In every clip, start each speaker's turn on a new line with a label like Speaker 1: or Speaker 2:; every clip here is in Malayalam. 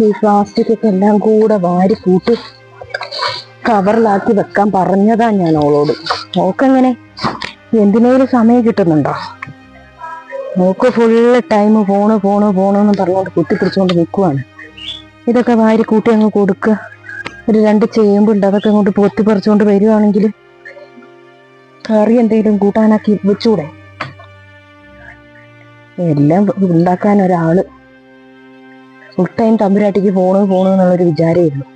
Speaker 1: ഈ പ്ലാസ്റ്റിക് ഒക്കെ എല്ലാം കൂടെ വാരി കൂട്ടി കവറിലാക്കി വെക്കാൻ പറഞ്ഞതാ ഞാൻ അവളോട് നോക്കെങ്ങനെ എന്തിനേലും സമയം കിട്ടുന്നുണ്ടോ? നോക്ക് ഫുള്ള് ടൈം ഫോണ് ഫോണ് എന്ന് പറഞ്ഞുകൊണ്ട് കുത്തിപ്പിടിച്ചുകൊണ്ട് നിൽക്കുവാണ് ഇതൊക്കെ വാരി കൂട്ടി അങ്ങ് കൊടുക്കുക ഒരു രണ്ട് ചേമ്പുണ്ട് അതൊക്കെ അങ്ങോട്ട് പൊത്തി പറിച്ചുകൊണ്ട് വരികയാണെങ്കിൽ കറി എന്തെങ്കിലും കൂട്ടാനാക്കി വെച്ചൂടെ? എല്ലാം ഉണ്ടാക്കാൻ ഒരാൾ ഫുൾ ടൈം തമ്പുരാട്ടിക്ക് പോണു പോണു എന്നുള്ളൊരു വിചാരമായിരുന്നു.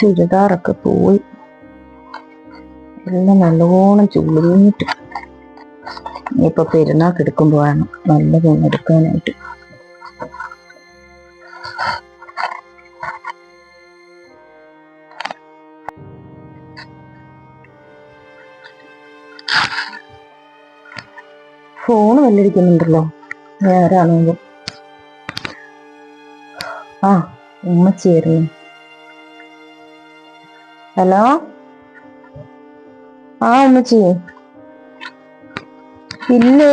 Speaker 1: ചുരിദാറൊക്കെ പോയി എല്ലാം നല്ലോണം ചുളിഞ്ഞിട്ട് ഇപ്പൊ പെരുന്നാൾക്ക് എടുക്കുമ്പോ നല്ല പൊന്നെടുക്കാനായിട്ട് ഫോണ് വല്ലിരിക്കുന്നുണ്ടല്ലോ ആരാണെങ്കിലും ആ ഉമ്മച്ചിയായിരുന്നു ഹലോ? ആ ഉമ്മച്ചി ഇല്ലേ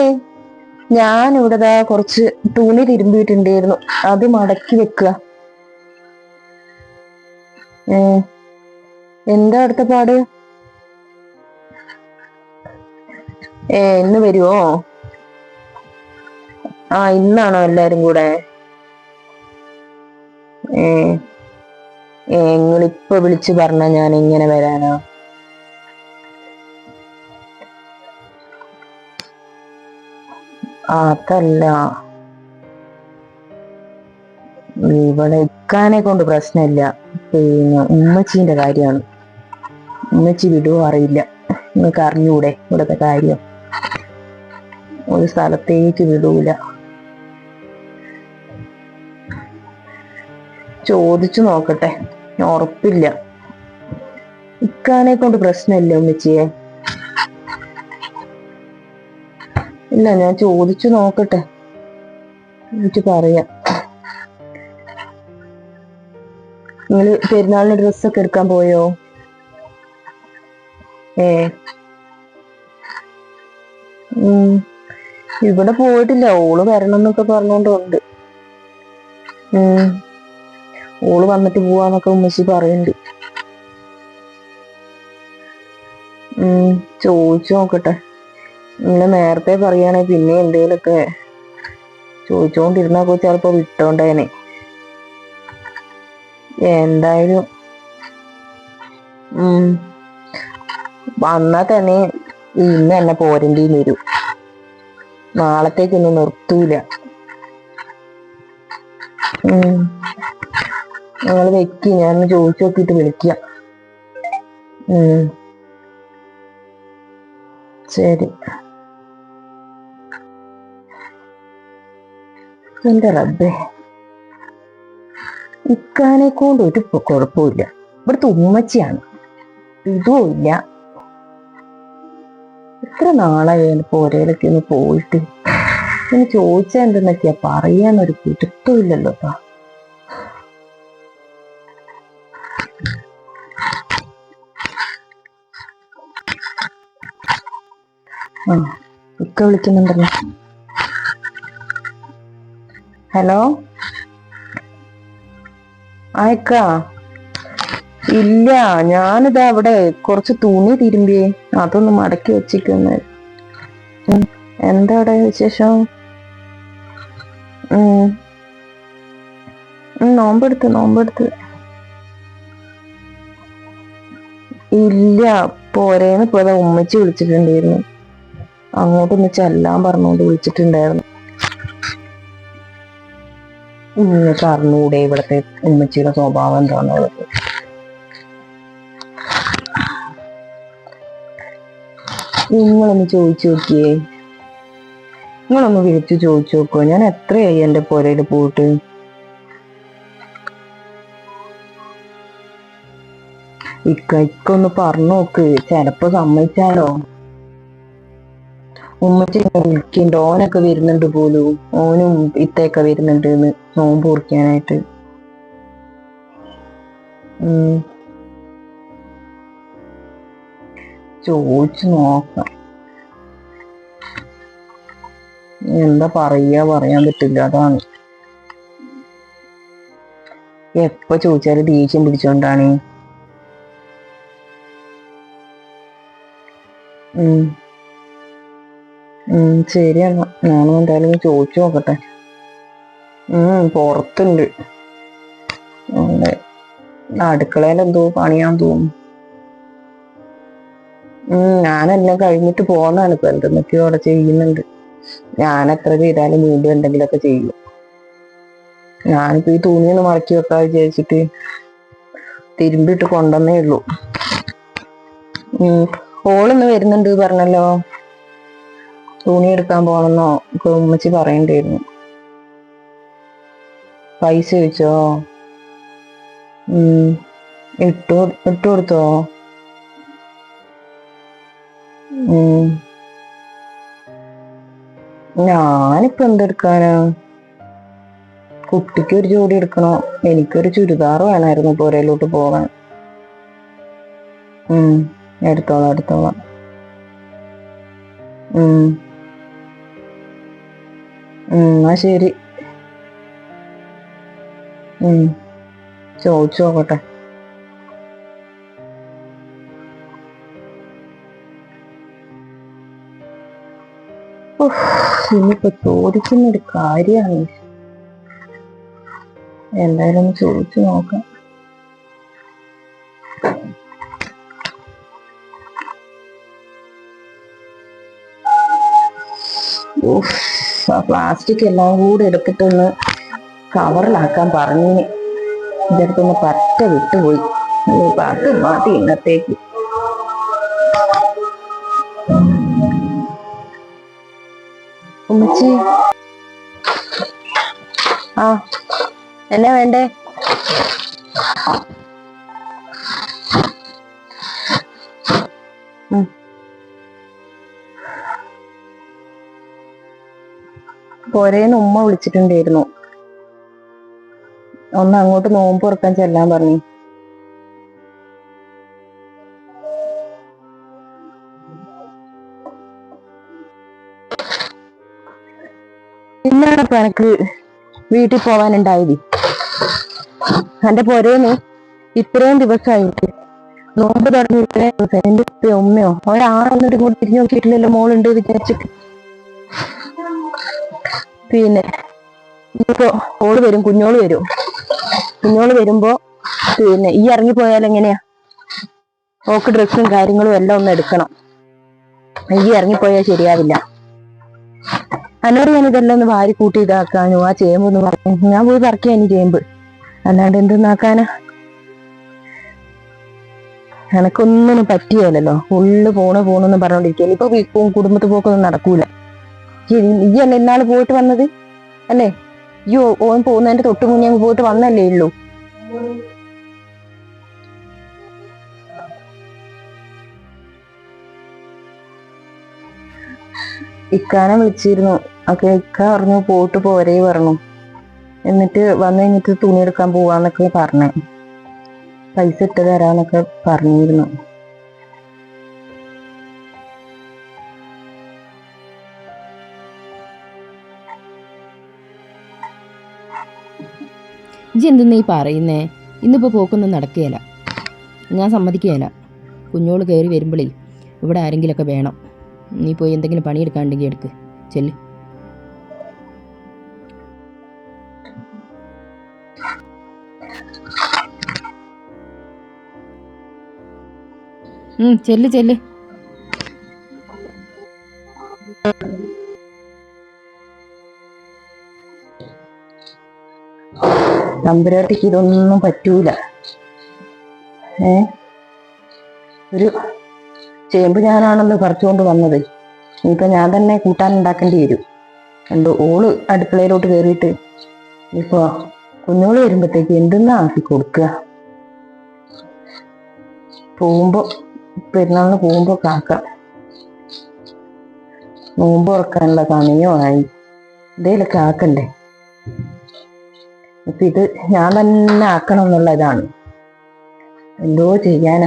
Speaker 1: ഞാൻ ഇവിടെ കുറച്ച് തുണി തിരുമ്പിയിട്ടുണ്ടായിരുന്നു. അത് മടക്കി വെക്കുക. ഏ എന്താ അടുത്ത പാട്? ഏ ഇന്ന് വരുവോ? ആ ഇന്നാണോ എല്ലാരും കൂടെ? ഏ ഏ നിങ്ങളിപ്പൊ വിളിച്ചു പറഞ്ഞ ഞാൻ ഇങ്ങനെ വരാനോ? അതല്ല. ഇവിടെ ഇക്കാനെ കൊണ്ട് പ്രശ്നമില്ല. പിന്നെ ഉമ്മച്ചീന്റെ കാര്യമാണ്. ഉമ്മച്ചി വിടുവോ അറിയില്ല. നിങ്ങൾക്ക് അറിഞ്ഞൂടെ ഇവിടുത്തെ കാര്യം. ഒരു സ്ഥലത്തേക്ക് വിടൂല. ചോദിച്ചു നോക്കട്ടെ. ഉറപ്പില്ല. ഇക്കാനെ കൊണ്ട് പ്രശ്നമില്ല ഉമ്മച്ചിയെ. ഇല്ല ഞാൻ ചോദിച്ചു നോക്കട്ടെ. എന്നിട്ട് പറയാം. നിങ്ങൾ പെരുന്നാളിന് ഡ്രസ്സൊക്കെ എടുക്കാൻ പോയോ? ഏ. ഇവിടെ പോയിട്ടില്ല ഓൾ വരണം എന്നൊക്കെ പറഞ്ഞോണ്ടുണ്ട് ഓൾ വന്നിട്ട് പോവാന്നൊക്കെ ഉമ്മച്ചി പറയുന്നുണ്ട് ചോദിച്ചു നോക്കട്ടെ. ഇങ്ങനെ നേരത്തെ പറയുകയാണെങ്കിൽ പിന്നെ എന്തെങ്കിലുമൊക്കെ ചോദിച്ചോണ്ടിരുന്നാ കൊച്ചു ചിലപ്പോ വിട്ടോണ്ടേനെ. എന്തായാലും ഉം വന്നാ തന്നെ ഇന്ന് തന്നെ പോരേണ്ടി വരും. നാളത്തേക്കൊന്നും നിർത്തൂല. നിങ്ങൾ വെക്ക് ഞാൻ ചോദിച്ചു നോക്കിയിട്ട് വിളിക്കാം. ശരി. എന്റെ റബ്ബേ. ഇക്കാനെ കൊണ്ട് ഒരു പൊ- കുഴപ്പമില്ല. ഇവിടുത്തെ ഉമ്മച്ചിയാണ്. ഇതും ഇല്ല. എത്ര നാളായി പോരയിലൊക്കെ ഒന്ന് പോയിട്ട്? ഇനി ചോദിച്ചാൽ എന്തെന്നൊക്കെയാ? പറയാനൊരു പിടുത്തവും ഇല്ലല്ലോ ഇപ്പൊ. ആ ഇക്ക വിളിക്കുന്നുണ്ടല്ലോ. ഹലോ? ആയിക്ക? ഇല്ല ഞാനിതാ അവിടെ കുറച്ച് തുണി തിരുമ്പിയേ. അതൊന്ന് മടക്കി വെച്ചിരിക്കുന്നു. എന്താ അവിടെ വിശേഷം? നോമ്പെടുത്ത് നോമ്പെടുത്ത്. ഇല്ല പോരേന്ന് ഇപ്പൊ ഉമ്മച്ചി വിളിച്ചിട്ടുണ്ടായിരുന്നു. അങ്ങോട്ടൊന്ന് ചെല്ലാൻ പറഞ്ഞുകൊണ്ട് വിളിച്ചിട്ടുണ്ടായിരുന്നു. നിങ്ങൾക്ക് ഇവിടുത്തെ ഉമ്മച്ചിയുടെ സ്വഭാവം എന്താണെന്നുള്ളത് നിങ്ങളൊന്ന് ചോദിച്ചു നോക്കിയേ. നിങ്ങളൊന്ന് വിളിച്ചു ചോദിച്ചു നോക്കുവോ ഞാൻ എത്രയായി എന്റെ പുരയിൽ പോയിട്ട്? ഇക്ക ഇക്ക ഒന്ന് പറഞ്ഞു നോക്ക്. ചിലപ്പോ സമ്മതിച്ചാലോ? ഉമ്മച്ചി വിളിക്കുന്നുണ്ട് ഓനൊക്കെ വരുന്നുണ്ട് പോലും. ഓനും ഇത്തയൊക്കെ വരുന്നുണ്ട് നോമ്പ് കുറിക്കാനായിട്ട്. ചോദിച്ചു നോക്കാം. എന്താ പറയാ പറയാൻ പറ്റില്ല. അതാണ്. എപ്പോ ചോദിച്ചാലും ദേഷ്യം പിടിച്ചോണ്ടാണ്. ഉം. ഉം എന്നാ ഞാനും എന്തായാലും ചോദിച്ചു നോക്കട്ടെ. പുറത്തുണ്ട്. അടുക്കളയിൽ പണിയാൻ തോന്നുന്നു. ഞാനെല്ലാം കഴിഞ്ഞിട്ട് പോന്നാണ്. ഇപ്പൊ എന്തെന്നൊക്കെയോ അവിടെ ചെയ്യുന്നുണ്ട്. ഞാൻ എത്ര ചെയ്താലും വീണ്ടും എന്തെങ്കിലുമൊക്കെ ചെയ്യും. ഞാനിപ്പോ ഈ തുണി ഒന്ന് മടക്കി വെക്കാൻ വിചാരിച്ചിട്ട് തിരുമ്പിട്ട് കൊണ്ടുവന്നേ ഉള്ളൂ. ഓളിന്ന് വരുന്നുണ്ട് പറഞ്ഞല്ലോ. തുണി എടുക്കാൻ പോകണമെന്നോ ഒക്കെ ഉമ്മച്ചി പറയണ്ടായിരുന്നു. പൈസ ചോദിച്ചോ? ഇട്ടു ഇട്ടു കൊടുത്തോ? ഞാനിപ്പോ എന്തെടുക്കാനാ? കുട്ടിക്ക് ഒരു ജോഡി എടുക്കണോ? എനിക്കൊരു ചുരിദാർ വേണമായിരുന്നു പുരയിലോട്ട് പോകാൻ. എടുത്തോളാം എടുത്തോളാം. എന്നാ ശരി. ചോദിച്ചു നോക്കട്ടെ. ഉഫ്, ചോദിക്കുന്ന ചോദിക്കുന്നൊരു കാര്യമാണ്. എന്തായാലും ഒന്ന് ചോദിച്ചു നോക്കാം. ആ പ്ലാസ്റ്റിക് എല്ലാം കൂടെ എടുത്തിട്ടൊന്ന് കവറിലാക്കാൻ പറഞ്ഞിന് ഇതെടുത്തൊന്ന് പറ്റ വിട്ടുപോയി പാട്ട് മാറ്റി ഇന്നത്തേക്ക്. ഉമ്മച്ചി. ആ എന്നാ വേണ്ടേ? പോരേന്ന് ഉമ്മ വിളിച്ചിട്ടുണ്ടായിരുന്നു. ഒന്ന് അങ്ങോട്ട് നോമ്പ് ഉറക്കാൻ ചെല്ലാൻ പറഞ്ഞു. പിന്നാണിപ്പോ എനക്ക് വീട്ടിൽ പോവാനുണ്ടായത്. എന്റെ പൊരേന്ന് ഇത്രയും ദിവസമായിട്ട് നോമ്പ് തുടങ്ങി ഇത്രയും ദിവസം എന്റെ ഉപ്പയോ ഉമ്മയോ ഒരാളൊന്നും ഇങ്ങോട്ട് തിരിഞ്ഞു നോക്കിയിട്ടില്ലല്ലോ മോളുണ്ട് വിചാരിച്ചിട്ട്. പിന്നെ ഇനിയിപ്പോ ഓൾ വരും കുഞ്ഞോൾ വരും. കുഞ്ഞോൾ വരുമ്പോ പിന്നെ ഈ ഇറങ്ങിപ്പോയാൽ എങ്ങനെയാ? ഓക്ക് ഡ്രസ്സും കാര്യങ്ങളും എല്ലാം ഒന്ന് എടുക്കണം. ഈ ഇറങ്ങിപ്പോയാൽ ശരിയാവില്ല. അന്നോട് ഞാൻ ഇതെല്ലാം ഒന്ന് വാരി കൂട്ടി ഇതാക്കാനോ ആ ചേമ്പ് ഒന്ന് പറഞ്ഞു ഞാൻ പോയി പറിക്കാൻ ഈ ചേമ്പ്. അല്ലാണ്ട് എന്തെന്നാക്കാനാ? എനക്കൊന്നിനും പറ്റിയല്ലോ ഉള്ളു പോണ പോണെന്ന് പറഞ്ഞോണ്ടിരിക്കുക ഇപ്പൊ കുടുംബത്തിൽ പോക്കൊന്നും നടക്കൂല. ഈ അല്ല ഇന്നാൾ പോയിട്ട് വന്നത്? അല്ലേ? അയ്യോ ഓൻ പോകുന്നതിന്റെ തൊട്ട് മുന്നേ പോയിട്ട് വന്നല്ലേ ഉള്ളൂ? ഇക്കാനെ വിളിച്ചിരുന്നു. ഒക്കെ ഇക്ക പറഞ്ഞു പോട്ട് പോരേ പറഞ്ഞു. എന്നിട്ട് വന്നു കഴിഞ്ഞിട്ട് തുണി എടുക്കാൻ പോവാന്നൊക്കെ പറഞ്ഞേ. പൈസ ഇട്ട് തരാന്നൊക്കെ പറഞ്ഞിരുന്നു.
Speaker 2: എന്തെന്നാ ഈ പറയുന്നേ? ഇന്നിപ്പോൾ പോക്കൊന്നും നടക്കുകയില്ല. ഞാൻ സമ്മതിക്കുകയില്ല. കുഞ്ഞോൾ കയറി വരുമ്പോഴേ ഇവിടെ ആരെങ്കിലുമൊക്കെ വേണം. നീ പോയി എന്തെങ്കിലും പണിയെടുക്കാണ്ടെങ്കിൽ എടുക്ക്. ചെല്ല്. ചെല്ല് ചെല്ല്.
Speaker 1: തമ്പുരാട്ടിക്ക് ഇതൊന്നും പറ്റൂല. ഏ? ഒരു ചേമ്പ് ഞാനാണല്ലോ പറിച്ചുകൊണ്ട് വന്നത്. ഇനിയിപ്പോൾ ഞാൻ തന്നെ കൂട്ടാൻ ഉണ്ടാക്കേണ്ടി വരും. കണ്ടു ഓൾ അടുക്കളയിലോട്ട് കയറിയിട്ട് ഇപ്പോൾ കുഞ്ഞോൾ വരുമ്പോഴത്തേക്ക് എന്തെന്നാ ആക്കി കൊടുക്കുക? പോകുമ്പോൾ പെരുന്നാളിന് പോകുമ്പോൾ കാക്കാം നോമ്പ് ഉറക്കാനുള്ള സമയമായി എന്തെങ്കിലും ആക്കണ്ടേ? ഇപ്പൊ ഇത് ഞാൻ തന്നെ ആക്കണം എന്നുള്ള ഇതാണ് എന്തോ ചെയ്യാന.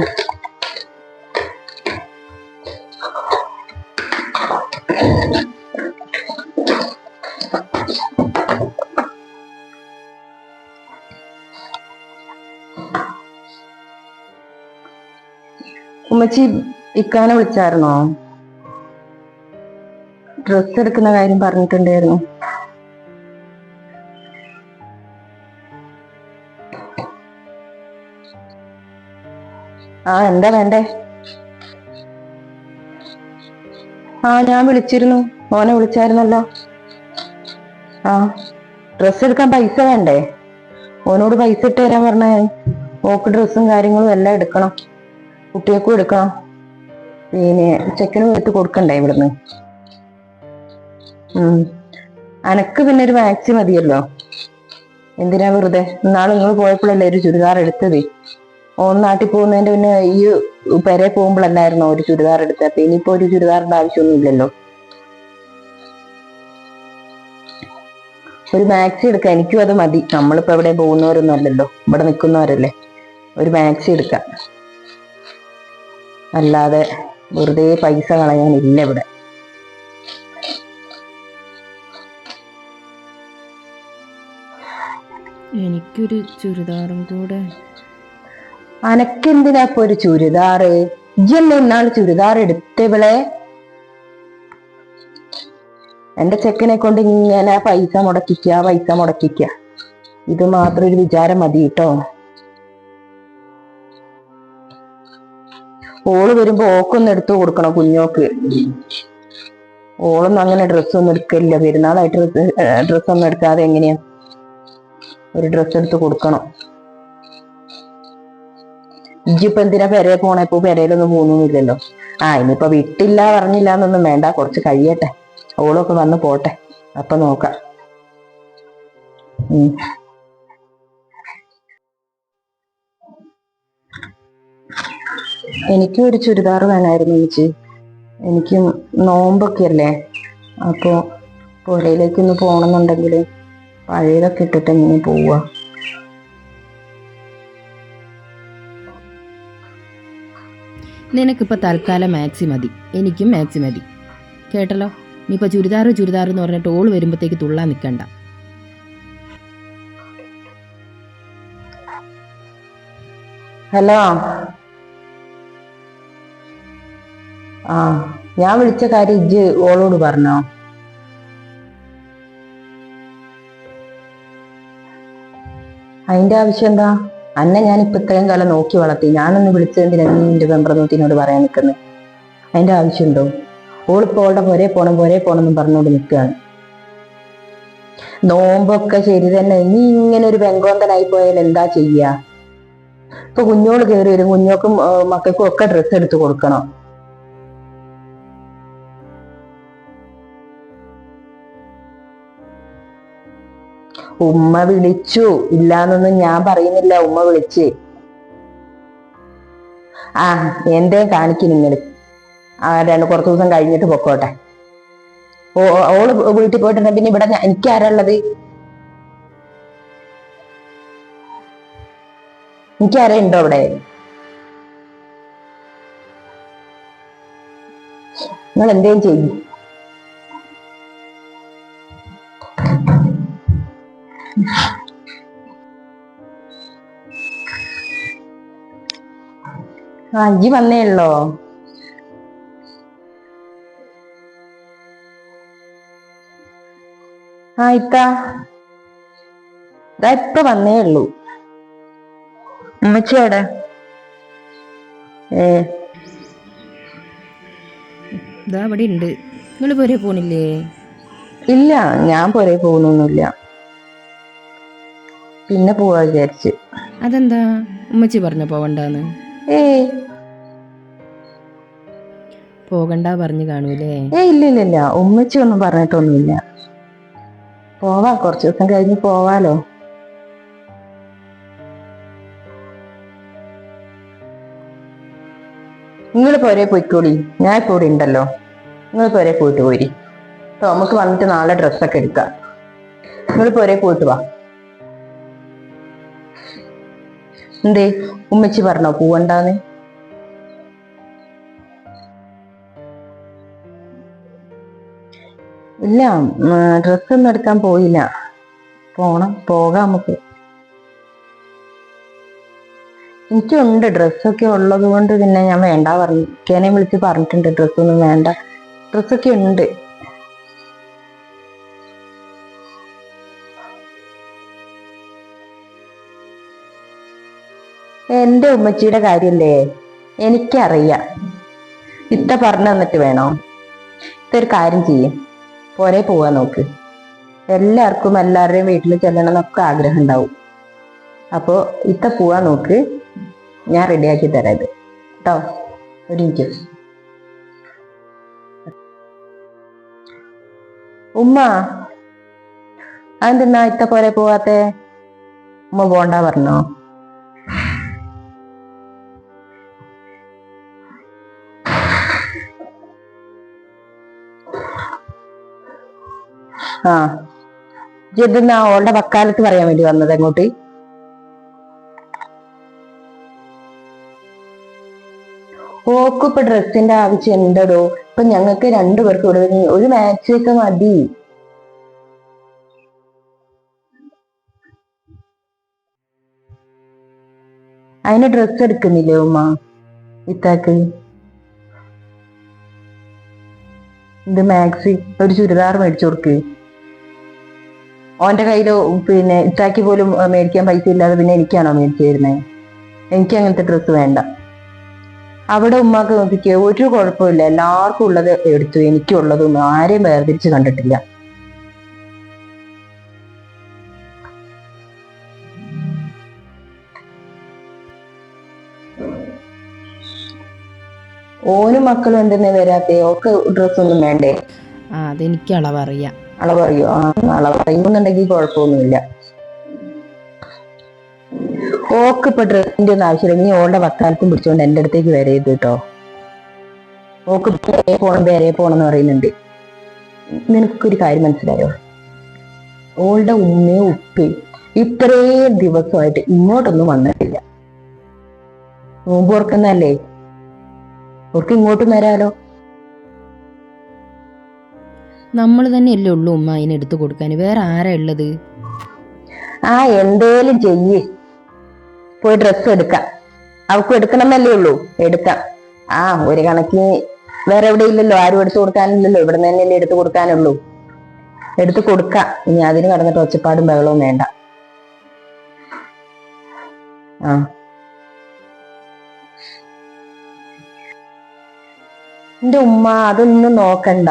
Speaker 1: ഉമ്മച്ചി ഇക്കാനെ വിളിച്ചായിരുന്നോ? ഡ്രസ് എടുക്കുന്ന കാര്യം പറഞ്ഞിട്ടുണ്ടായിരുന്നു. ആ എന്താ വേണ്ടേ? ആ ഞാൻ വിളിച്ചിരുന്നു. മോനെ വിളിച്ചായിരുന്നല്ലോ. ആ ഡ്രസ്സ് എടുക്കാൻ പൈസ വേണ്ടേ? ഓനോട് പൈസ ഇട്ട് തരാൻ പറഞ്ഞേ. ഓക്ക് ഡ്രസ്സും കാര്യങ്ങളും എല്ലാം എടുക്കണം. കുട്ടികൾക്കും എടുക്കണം. പിന്നെ ചെക്കനും എടുത്ത് കൊടുക്കണ്ടേ ഇവിടുന്ന്? അനക്ക് പിന്നെ ഒരു മാക്സി മതിയല്ലോ? എന്തിനാ വെറുതെ? നാളെ നിങ്ങൾ പോയപ്പോഴല്ലേ ഒരു ചുരിദാർ എടുത്തത്? നാട്ടിൽ പോകുന്നതിന്റെ പിന്നെ ഈ പെരെ പോകുമ്പോഴല്ലായിരുന്നോ ഒരു ചുരിദാർ എടുത്തത് അപ്പൊ ഇനിയിപ്പോ ഒരു ചുരിദാറിന്റെ ആവശ്യമൊന്നുമില്ലല്ലോ. ഒരു മാക്സി എടുക്കാം. എനിക്കും അത് മതി. നമ്മളിപ്പോ എവിടെ പോകുന്നവരൊന്നും അല്ലല്ലോ. ഇവിടെ നിൽക്കുന്നവരല്ലേ. ഒരു മാക്സി എടുക്കാം. അല്ലാതെ വെറുതെ പൈസ കളയാനില്ല ഇവിടെ.
Speaker 2: എനിക്കൊരു ചുരിദാറും കൂടെ
Speaker 1: അനക്കെന്തിനാ ഇപ്പൊ ഒരു ചുരിദാറ്? ഇജ്ജല്ലേ ഇന്നാൾ ചുരിദാർ എടുത്തവളെ എന്റെ ചെക്കനെ കൊണ്ട് ഇങ്ങനെ പൈസ മുടക്കിക്ക പൈസ മുടക്കിക്ക. ഇത് മാത്രം ഒരു വിചാരം മതി കേട്ടോ. ഓൾ വരുമ്പോ ഓക്കൊന്ന് എടുത്തു കൊടുക്കണം കുഞ്ഞോക്ക്. ഓളൊന്നും അങ്ങനെ ഡ്രസ്സൊന്നും എടുക്കില്ല പെരുന്നാളായിട്ട് ഡ്രസ്സൊന്നും എടുക്കാതെ എങ്ങനെയാ ഒരു ഡ്രസ്സ് എടുത്ത് കൊടുക്കണം. ഇജ്ജിപ്പൊ എന്തിനാ പെരയെ പോണേ? ഇപ്പൊ പെരയിലൊന്നും പോകുന്നില്ലല്ലോ ആ ഇനിയിപ്പൊ വിട്ടില്ല പറഞ്ഞില്ല എന്നൊന്നും വേണ്ട. കുറച്ച് കഴിയട്ടെ. ഓളൊക്കെ വന്ന് പോട്ടെ. അപ്പൊ നോക്കാം. എനിക്കും ഒരു ചുരിദാർ വേണമായിരുന്നു ചേച്ചി. എനിക്കും നോമ്പൊക്കെ അല്ലേ? അപ്പോ പുരയിലേക്കൊന്ന് പോകണമെന്നുണ്ടെങ്കിൽ പഴയതൊക്കെ ഇട്ടിട്ട് എങ്ങനെ പോവുക
Speaker 2: നിനക്കിപ്പോൾ തൽക്കാലം മാക്സി മതി. എനിക്കും മാക്സി മതി. കേട്ടല്ലോ? നീ ഇപ്പോൾ ചുരിദാർ ചുരിദാർ എന്ന് പറഞ്ഞിട്ട് ഓൾ വരുമ്പോഴത്തേക്ക് തുള്ളാൻ നിൽക്കണ്ട
Speaker 1: ഹലോ ആ ഞാൻ വിളിച്ച കാര്യം ഇജ്ജ് ഓളോട് പറഞ്ഞോ? അതിന്റെ ആവശ്യം എന്താ? അന്നെ ഇപ്പൊ ഇത്രയും കാലം നോക്കി വളർത്തി. ഞാനൊന്ന് വിളിച്ചതിന് നീ എന്റെ പെമ്പറന്നൂത്തിനോട് പറയാൻ നിൽക്കുന്നത് അതിന്റെ ആവശ്യമുണ്ടോ? ഓളിപ്പോ ഓളുടെ പോരെ പോണം പോരെ പോണം എന്ന് പറഞ്ഞുകൊണ്ട് നിൽക്കുകയാണ്. നോമ്പൊക്കെ ശരി തന്നെ. നീ ഇങ്ങനെ ഒരു പെങ്കോന്തനായി പോയാൽ എന്താ ചെയ്യാ? ഇപ്പൊ കുഞ്ഞോൾ കയറി വരും. കുഞ്ഞോക്കും മക്കൾക്കും ഒക്കെ ഡ്രസ്സ് എടുത്തു കൊടുക്കണം. ഉമ്മ വിളിച്ചു. ഇല്ലാന്നൊന്നും ഞാൻ പറയുന്നില്ല. ഉമ്മ വിളിച്ച്. ആ എന്തേ കാണിക്കും നിങ്ങൾ ആ രണ്ട് കുറച്ച് ദിവസം കഴിഞ്ഞിട്ട് പൊക്കോട്ടെ. ഓ ഓൾ വീട്ടിൽ പോയിട്ടുണ്ട്. പിന്നെ ഇവിടെ ഞാൻ- എനിക്കാരാള്ളത് എനിക്കാരാ ഉണ്ടോ അവിടെ? നിങ്ങൾ എന്തേലും ചെയ്യും. ആ ഇജ്ജ് വന്നേ ഉള്ളോ? ആ ഇത്താ. ഇതാ ഇപ്പൊ വന്നേ ഉള്ളൂ. ഉമ്മച്ചിയോടെ ഏ.
Speaker 2: ഇതാ അവിടെ ഉണ്ട് നിങ്ങൾ പോരെ പോണില്ലേ?
Speaker 1: ഇല്ല ഞാൻ പോരെ പോകുന്നൊന്നുമില്ല പിന്നെ പോവാ വിചാരിച്ച്.
Speaker 2: അതെന്താ? ഉമ്മച്ചി പറഞ്ഞു പോവണ്ടാന്ന്?
Speaker 1: ഏ
Speaker 2: പോകണ്ട പറഞ്ഞു കാണൂലേ?
Speaker 1: ഏ ഇല്ല ഇല്ല ഇല്ല. ഉമ്മച്ചി ഒന്നും പറഞ്ഞിട്ടൊന്നുമില്ല. പോവാ കുറച്ച് ദിവസം കഴിഞ്ഞ് പോവാലോ. നിങ്ങൾ പോരെ പോയിക്കോളി. ഞാൻ ഇപ്പോൾ ഇവിടെ ഉണ്ടല്ലോ. നിങ്ങൾ പോരെ പോയിട്ട് പോരി. നമുക്ക് വന്നിട്ട് നാളെ ഡ്രസ്സൊക്കെ എടുക്കാം. നിങ്ങൾ പോരെ പോയിട്ട് വാ. എന്തേ? ഉമ്മച്ചി പറഞ്ഞോ പോവണ്ടാന്ന് ഇല്ല ഡ്രസ്സൊന്നും എടുക്കാൻ പോയില്ല. പോണം പോകാം നമുക്ക്. എനിക്കുണ്ട് ഡ്രസ്സൊക്കെ ഉള്ളത് കൊണ്ട് പിന്നെ ഞാൻ വേണ്ട പറഞ്ഞു. വിളിച്ച് പറഞ്ഞിട്ടുണ്ട് ഡ്രസ്സൊന്നും വേണ്ട. ഡ്രസ്സൊക്കെ ഉണ്ട്. എന്റെ ഉമ്മച്ചിയുടെ കാര്യല്ലേ? എനിക്കറിയാം. ഇത്ത പറഞ്ഞു തന്നിട്ട് വേണോ? ഇതൊരു കാര്യം ചെയ്യും. പോരെ പോവാൻ നോക്ക്. എല്ലാവർക്കും എല്ലാവരുടെയും വീട്ടിൽ ചെല്ലണം എന്നൊക്കെ ആഗ്രഹം ഉണ്ടാവും. അപ്പോ ഇത്ത പോവാൻ നോക്ക്. ഞാൻ റെഡിയാക്കി തരാം ഇത്. കേട്ടോ ഒരു മിനിറ്റ്. ഉമ്മ അതെന്തിന്നാ ഇത്ത പോലെ പോവാത്തെ? ഉമ്മ പോണ്ട പറഞ്ഞോ? ആ. ഓളുടെ വക്കാലത്ത് പറയാൻ വേണ്ടി വന്നത് അങ്ങോട്ട്? ഓക്ക് ഇപ്പൊ ഡ്രസ്സിന്റെ ആവശ്യം ഉണ്ടടോ. ഇപ്പൊ ഞങ്ങൾക്ക് രണ്ടുപേർക്ക് ഇവിടെ ഒരു മാച്ച് ഒക്കെ മതി. അതിന് ഡ്രസ്സ് എടുക്കുന്നില്ലേ ഉമ്മ? ഇത്താക്ക്. ഇത് മാക്സി ഒരു ചുരിദാർ മേടിച്ചു കൊടുക്ക്. ഓന്റെ കയ്യിൽ പിന്നെ ഇത്താക്കി പോലും മേടിക്കാൻ പൈസ ഇല്ലാതെ പിന്നെ എനിക്കാണോ മേടിച്ചു തരുന്നത് എനിക്ക് അങ്ങനത്തെ ഡ്രസ്സ് വേണ്ട. അവിടെ ഉമ്മാക്ക് നോക്കിക്കോ ഒരു കുഴപ്പമില്ല. എല്ലാവർക്കും ഉള്ളത് എടുത്തു. എനിക്കുള്ളതും ആരെയും വേർതിരിച്ച് കണ്ടിട്ടില്ല. ഓനും മക്കളും എന്തെന്നേ വരാത്തേ? ഒക്കെ ഡ്രസ്സൊന്നും വേണ്ടേ?
Speaker 2: അതെനിക്ക് അളവറിയാം.
Speaker 1: അളവ് അറിയോ? അളവ്. അറിയുന്നുണ്ടെങ്കിൽ കുഴപ്പമൊന്നുമില്ല. ഓക്ക് ഇപ്പൊ ഡ്രസ്സിന്റെ ഒന്നും ആവശ്യമില്ല. നീ ഓളുടെ വക്കാലത്തും പിടിച്ചോണ്ട് എന്റെ അടുത്തേക്ക് വരരുത് കേട്ടോ. ഓക്ക് പോണം വേറെ പോണം എന്ന് പറയുന്നുണ്ട്. നിനക്കൊരു കാര്യം മനസ്സിലായോ? ഓളുടെ ഉമ്മയും ഉപ്പയും ഇത്രയും ദിവസമായിട്ട് ഇങ്ങോട്ടൊന്നും വന്നിട്ടില്ല. നോമ്പ് ഓർക്കുന്നല്ലേ ഓർക്ക് ഇങ്ങോട്ടും വരാലോ?
Speaker 2: നമ്മൾ തന്നെയല്ലേ ഉള്ളൂ ഉമ്മ അതിന് എടുത്തു കൊടുക്കാൻ. വേറെ ആരാ ഉള്ളത്?
Speaker 1: ആ എന്തേലും ചെയ്യ്. പോയി ഡ്രസ് എടുക്കാം. അവക്കും എടുക്കണമെന്നല്ലേ ഉള്ളൂ. എടുക്കാം. ആ ഒരു കണക്കിന് വേറെ എവിടെ ഇല്ലല്ലോ. ആരും എടുത്തു കൊടുക്കാനില്ലല്ലോ. ഇവിടെ നിന്ന് തന്നെയല്ലേ എടുത്തു കൊടുക്കാനുള്ളൂ. എടുത്തു കൊടുക്കാം. ഇനി അതിന് കടന്നിട്ട് ഒച്ചപ്പാടും ബഹളവും വേണ്ട. ആ. എന്റെ ഉമ്മ അതൊന്നും നോക്കണ്ട.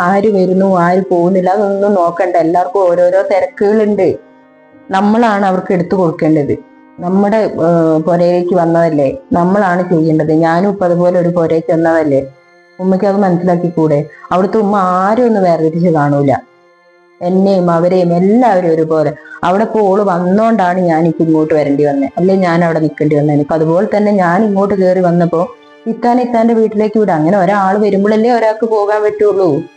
Speaker 1: ആര് വരുന്നു ആര് പോകുന്നില്ല അതൊന്നും നോക്കണ്ട. എല്ലാവർക്കും ഓരോരോ തിരക്കുകളുണ്ട്. നമ്മളാണ് അവർക്ക് എടുത്തു കൊടുക്കേണ്ടത്. നമ്മുടെ പുരയിലേക്ക് വന്നതല്ലേ? നമ്മളാണ് ചെയ്യേണ്ടത്. ഞാനും ഇപ്പൊ അതുപോലെ ഒരു പുരയ്ക്ക് വന്നതല്ലേ? ഉമ്മയ്ക്ക് അത് മനസ്സിലാക്കി കൂടെ അവിടുത്തെ ഉമ്മ ആരും ഒന്ന് വേർതിരിച്ച് കാണൂല. എന്നെയും അവരെയും എല്ലാവരും ഒരുപോലെ. അവിടെ പോൾ വന്നോണ്ടാണ് ഞാൻ ഇപ്പൊ ഇങ്ങോട്ട് വരേണ്ടി വന്നത് അല്ലെ ഞാൻ അവിടെ നിൽക്കേണ്ടി വന്നത് എനിക്ക് അതുപോലെ തന്നെ ഞാൻ ഇങ്ങോട്ട് കയറി വന്നപ്പോ ഇത്താൻ ഇത്താന്റെ വീട്ടിലേക്ക് വിടാം. അങ്ങനെ ഒരാൾ വരുമ്പോഴല്ലേ ഒരാൾക്ക് പോകാൻ പറ്റുള്ളൂ.